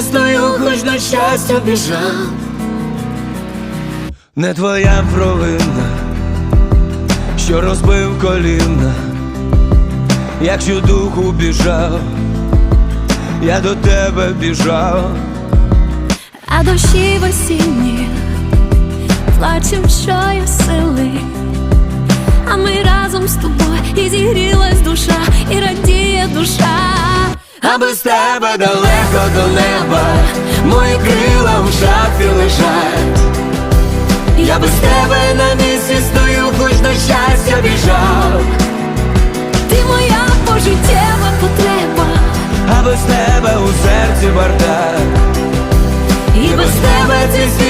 стою, хоч на щастя біжав. Не твоя провина, що розбив коліна, якщо духу біжав, я до тебе біжав. А дощі в осінні плачем, що є сили, а ми разом з тобою і зігрілась А без тебе далеко до неба, мої крила в шафі лежать. Я без тебе на місці стою, хоч до щастя біжав. Ти моя пожиттєва потреба, а без тебе у серці бардак. І без тебе ці світ